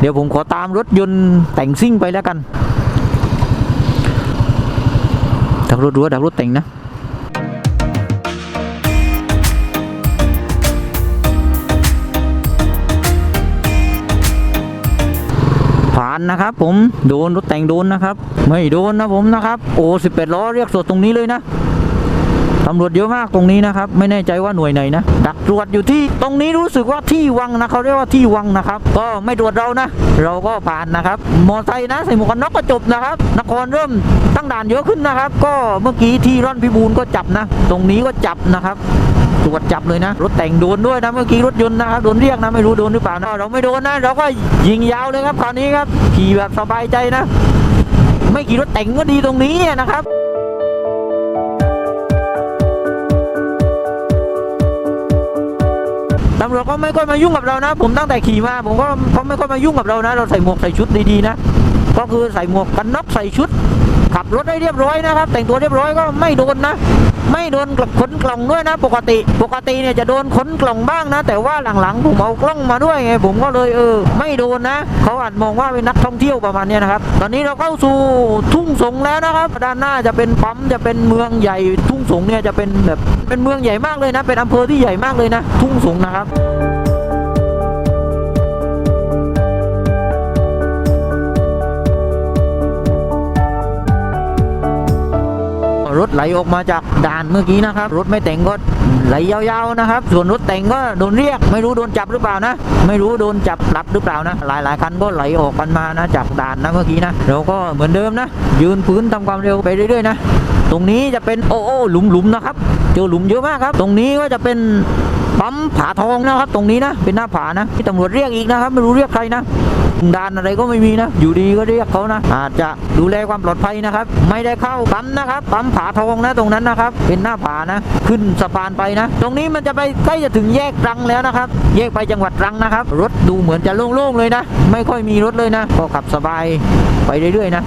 เดี๋ยวผมขอตามรถยนต์แต่งซิ่งไปแล้วกันดักรถรั้วดักรถแต่งนะผ่านนะครับผมโดนรถแต่งโดนนะครับ ไม่โดนนะผมนะครับ โอ้สิบแปดล้อเรียกสดตรงนี้เลยนะ ตำรวจเยอะมากตรงนี้นะครับ ไม่แน่ใจว่าหน่วยไหนนะ ดักตรวจอยู่ที่ตรงนี้รู้สึกว่าที่วังนะเขาเรียกว่าที่วังนะครับ ก็ไม่ตรวจเรานะ เราก็ผ่านนะครับ มอไซค์นะใส่หมวกกันน็อกก็จบนะครับ นครเริ่มตั้งด่านเยอะขึ้นนะครับ ก็เมื่อกี้ที่ร่อนพิบูลก็จับนะ ตรงนี้ก็จับนะครับตรวจจับเลยนะ รถแต่งโดนด้วยนะเมื่อกี้รถยนต์นะครับโดนเรียกนะไม่รู้โดนหรือเปล่านะเราไม่โดนนะเราก็ยิงยาวเลยครับคราวนี้ครับขี่แบบสบายใจนะ ไม่ขี่รถแต่งก็ดีตรงนี้นะครับ ตำรวจก็ไม่ค่อยมายุ่งกับเรานะ ผมตั้งแต่ขี่มา ผมก็เขาไม่ค่อยมายุ่งกับเรานะ เราใส่หมวกใส่ชุดดีๆนะ ก็คือใส่หมวกกันน็อกใส่ชุด ขับรถให้เรียบร้อยนะครับ แต่งตัวเรียบร้อยก็ไม่โดนนะ ไม่โดนขนกล่องด้วยนะ ปกติ ปกติเนี่ยจะโดนขนกล่องบ้างนะ แต่ว่าหลังๆผมเอากล้องมาด้วยไงผมก็เลยเออ ไม่โดนนะเขาอาจมองว่าเป็นนักท่องเที่ยวประมาณนี้นะครับ ตอนนี้เราเข้าสู่ทุ่งสงแล้วนะครับ ด้านหน้าจะเป็นปั๊มจะเป็นเมืองใหญ่ทุ่งสงเนี่ยจะเป็นแบบเป็นเมืองใหญ่มากเลยนะ เป็นอำเภอที่ใหญ่มากเลยนะ ทุ่งสงนะครับ รถไหลออกมาจากด่านเมื่อกี้นะครับ รถไม่แต่งก็ไหลยาวๆนะครับ ส่วนรถแต่งก็โดนเรียก ไม่รู้โดนจับหรือเปล่านะ ไม่รู้โดนจับปรับหรือเปล่านะ หลายๆคันก็ไหลออกกันมานะจากด่านนะเมื่อกี้นะเราก็เหมือนเดิมนะ ยืนพื้นทำความเร็วไปเรื่อยๆนะตรงนี้จะเป็นโอ้โอ้หลุมหลุมๆนะครับเจอหลุมเยอะมากครับ ตรงนี้ก็จะเป็นปั๊มผาทองนะครับ ตรงนี้นะเป็นหน้าผานะที่ตำรวจเรียกอีกนะครับ ไม่รู้เรียกใครนะ ด่านอะไรก็ไม่มีนะ อยู่ดีก็เรียกเขานะ อาจจะดูแลความปลอดภัยนะครับ ไม่ได้เข้าปั๊มนะครับปั๊มผาทองนะตรงนั้นนะครับ เป็นหน้าผานะ ขึ้นสะพานไปนะ ตรงนี้มันจะไปใกล้จะถึงแยกรังแล้วนะครับ แยกไปจังหวัดรังนะครับ รถดูเหมือนจะโล่งๆเลยนะ ไม่ค่อยมีรถเลยนะ ก็ขับสบายไปเรื่อยๆนะ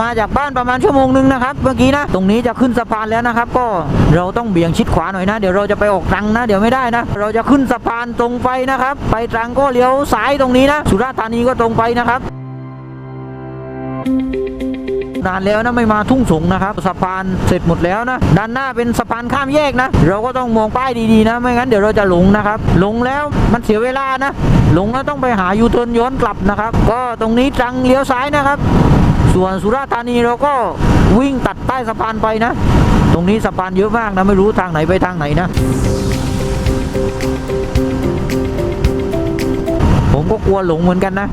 มาจากบ้านประมาณชั่วโมงหนึ่งนะครับ เมื่อกี้นะตรงนี้จะขึ้นสะพานแล้วนะครับ ก็เราต้องเบี่ยงชิดขวาหน่อยนะ เดี๋ยวเราจะไปออกตรังนะ เดี๋ยวไม่ได้นะ เราจะขึ้นสะพานตรงไปนะครับ ไปตรังก็เลี้ยวซ้ายตรงนี้นะ สุราษฎร์ธานีก็ตรงไปนะครับนานแล้วนะไม่มาทุ่งสงนะครับสะพานเสร็จหมดแล้วนะด้านหน้าเป็นสะพานข้ามแยกนะ เราก็ต้องมองป้ายดีๆนะ ไม่งั้นเดี๋ยวเราจะหลงนะครับ หลงแล้วมันเสียเวลานะ หลงแล้วต้องไปหายูเทิร์นย้อนกลับนะครับ ก็ตรงนี้ตรังเลี้ยวซ้ายนะครับ ส่วนสุราษฎร์ธานีเราก็วิ่งตัดใต้สะพานไปนะ ตรงนี้สะพานเยอะมากนะไม่รู้ทางไหนไปทางไหนนะ ผมก็กลัวหลงเหมือนกันนะ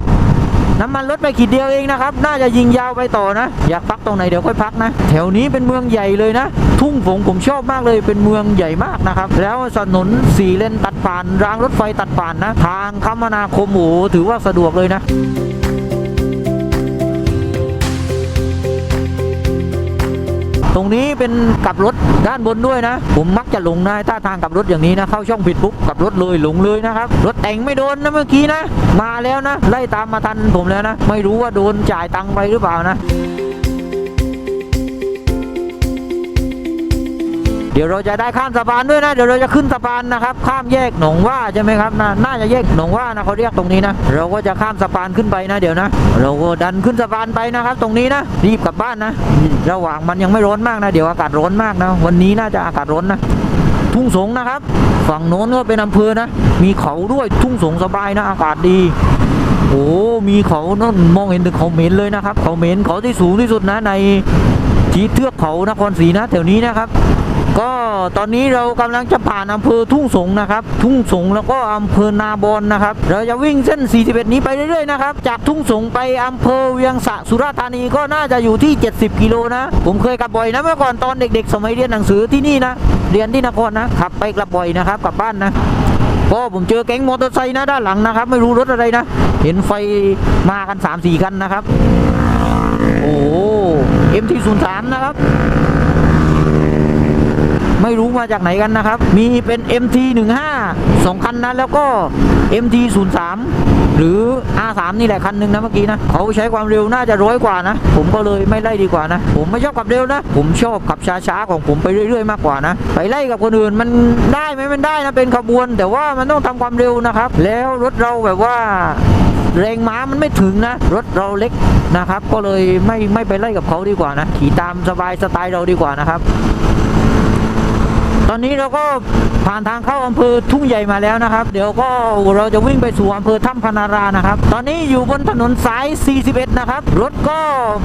น้ำมันลดไปขีดเดียวเองนะครับ น่าจะยิงยาวไปต่อนะ อยากพักตรงไหนเดี๋ยวค่อยพักนะ แถวนี้เป็นเมืองใหญ่เลยนะ ทุ่งฝงผมชอบมากเลยเป็นเมืองใหญ่มากนะครับ แล้วถนนสี่เลนตัดผ่าน รางรถไฟตัดผ่านนะ ทางคมนาคมโอ้ถือว่าสะดวกเลยนะ ตรงนี้เป็นกลับรถด้านบนด้วยนะ ผมมักจะหลงนะถ้าทางกลับรถอย่างนี้นะ เข้าช่องผิดปุ๊บกลับรถเลยหลงเลยนะครับ รถแต่งไม่โดนนะเมื่อกี้นะ มาแล้วนะ ไล่ตามมาทันผมแล้วนะ ไม่รู้ว่าโดนจ่ายตังค์ไปหรือเปล่านะ เดี๋ยวเราจะได้ข้ามสะพานด้วยนะ เดี๋ยวเราจะขึ้นสะพานนะครับ ข้ามแยกหนองว่าใช่ไหมครับน่าน่าจะแยกหนองว่านะเขาเรียกตรงนี้นะ เราก็จะข้ามสะพานขึ้นไปนะ เดี๋ยวนะ เราก็ดันขึ้นสะพานไปนะครับ ตรงนี้นะ รีบกลับบ้านนะ ระหว่างมันยังไม่ร้อนมากนะ เดี๋ยวอากาศร้อนมากนะ วันนี้น่าจะอากาศร้อนนะ ทุ่งสงนะครับ ฝั่งโน้นก็เป็นอำเภอนะ มีเขาด้วย ทุ่งสงสบายนะ อากาศดีโอ้มีเขานั่นมองเห็นถึงเขาเหม็นเลยนะครับ เขาเหม็นเขาที่สูงที่สุดนะในที่เทือกเขานครศรีนะแถวนี้นะครับ ก็ตอนนี้เรากำลังจะผ่านอำเภอทุ่งสงนะครับ ทุ่งสงแล้วก็อำเภอนาบอนนะครับ เราจะวิ่งเส้น 41 นี้ไปเรื่อยๆนะครับ จากทุ่งสงไปอำเภอเวียงสะสุราษฎร์ธานีก็น่าจะอยู่ที่ 70 กิโลนะ ผมเคยกลับบ่อยนะเมื่อก่อนตอนเด็กๆ สมัยเรียนหนังสือที่นี่นะ เรียนที่นครนะขับไปกลับบ่อยนะครับกลับบ้านนะก็ผมเจอแก๊งมอเตอร์ไซค์นะด้านหลังนะครับ ไม่รู้รถอะไรนะ เห็นไฟมากัน 3-4 คันนะครับ โอ้เอ็มทีศูนย์สามนะครับ ไม่รู้มาจากไหนกันนะครับ มีเป็น MT15 สองคันนะแล้วก็ MT03 หรือ R3 นี่แหละคันหนึ่งนะเมื่อกี้นะเขาใช้ความเร็วน่าจะร้อยกว่านะ ผมก็เลยไม่ไล่ดีกว่านะ ผมไม่ชอบขับเร็วนะ ผมชอบขับช้าๆของผมไปเรื่อยๆมากกว่านะ ไปไล่กับคนอื่นมันได้ไหมมันได้นะเป็นขบวน แต่ว่ามันต้องทำความเร็วนะครับ แล้วรถเราแบบว่าแรงม้ามันไม่ถึงนะ รถเราเล็กนะครับ ก็เลยไม่ไม่ไปไล่กับเขาดีกว่านะขี่ตามสบายสไตล์เราดีกว่านะครับ ตอนนี้เราก็ผ่านทางเข้าอำเภอทุ่งใหญ่มาแล้วนะครับ เดี๋ยวก็เราจะวิ่งไปสู่อำเภอถ้ำพนารานะครับ ตอนนี้อยู่บนถนนสาย 41 นะครับ รถก็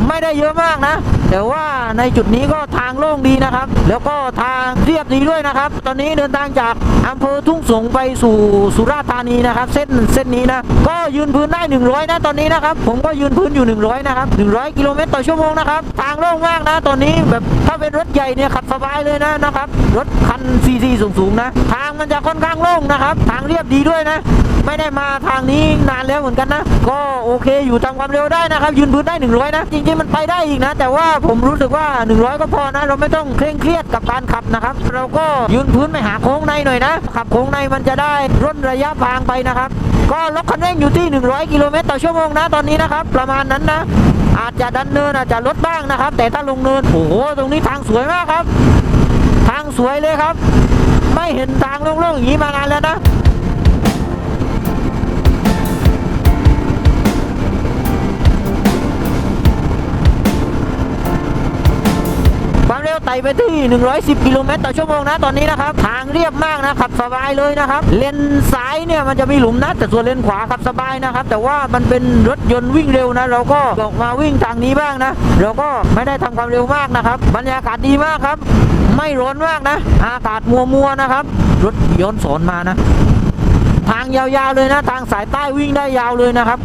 ไม่ได้เยอะมากนะ แต่ว่าในจุดนี้ก็ทางโล่งดีนะครับ แล้วก็ทางเรียบดีด้วยนะครับ ตอนนี้เดินทางจากอำเภอทุ่งสงไปสู่สุราษฎร์ธานีนะครับ เส้นเส้นนี้นะ ก็ยืนพื้นได้ 100 นะตอนนี้นะครับ ผมก็ยืนพื้นอยู่ 100 นะครับ 100 กิโลเมตรต่อชั่วโมงนะครับ ทางโล่งมากนะ ตอนนี้แบบถ้าเป็นรถใหญ่เนี่ยขับสบายเลยนะนะครับ รถคันซีซีสูงๆนะ ทางมันจะค่อนข้างโล่งนะครับ ทางเรียบดีด้วยนะ ไม่ได้มาทางนี้นานแล้วเหมือนกันนะ ก็โอเคอยู่ตามความเร็วได้นะครับ ยืนพื้นได้ 100 นะ จริงๆมันไปได้อีกนะ แต่ว่าผมรู้สึกว่า 100 ก็พอนะ เราไม่ต้องเคร่งเครียดกับการขับนะครับ เราก็ยืนพื้นไปหาโค้งในหน่อยนะ ขับโค้งในมันจะได้ร่นระยะทางไปนะครับ ก็ล็อกคันเร่งอยู่ที่ 100 กิโลเมตรต่อชั่วโมงนะตอนนี้นะครับประมาณนั้นนะอาจจะดันเนินอาจจะลดบ้างนะครับ แต่ถ้าลงเนินโอ้โหตรงนี้ทางสวยมากครับ ทางสวยเลยครับ ไม่เห็นทางโล่งๆอย่างนี้มานานแล้วนะ เร็วไต่ไปที่ 110 กิโลเมตรต่อชั่วโมงนะตอนนี้นะครับทางเรียบมากนะขับสบายเลยนะครับ เลนซ้ายเนี่ยมันจะมีหลุมนะแต่ส่วนเลนขวาขับสบายนะครับ แต่ว่ามันเป็นรถยนต์วิ่งเร็วนะ เราก็ออกมาวิ่งทางนี้บ้างนะ เราก็ไม่ได้ทำความเร็วมากนะครับ บรรยากาศดีมากครับ ไม่ร้อนมากนะ อากาศมัวมัวๆนะครับ รถย้อนสอนมานะ ทางยาวๆเลยนะ ทางสายใต้วิ่งได้ยาวเลยนะครับ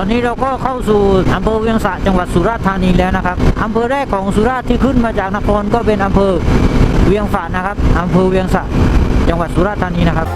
ตอนนี้เราก็เข้าสู่อำเภอเวียงสะจังหวัดสุราษฎร์ธานีแล้วนะครับอำเภอแรกของสุราษฎร์ที่ขึ้นมาจากนครก็เป็นอำเภอเวียงฝานะครับอำเภอเวียงสะจังหวัดสุราษฎร์ธานีนะครับ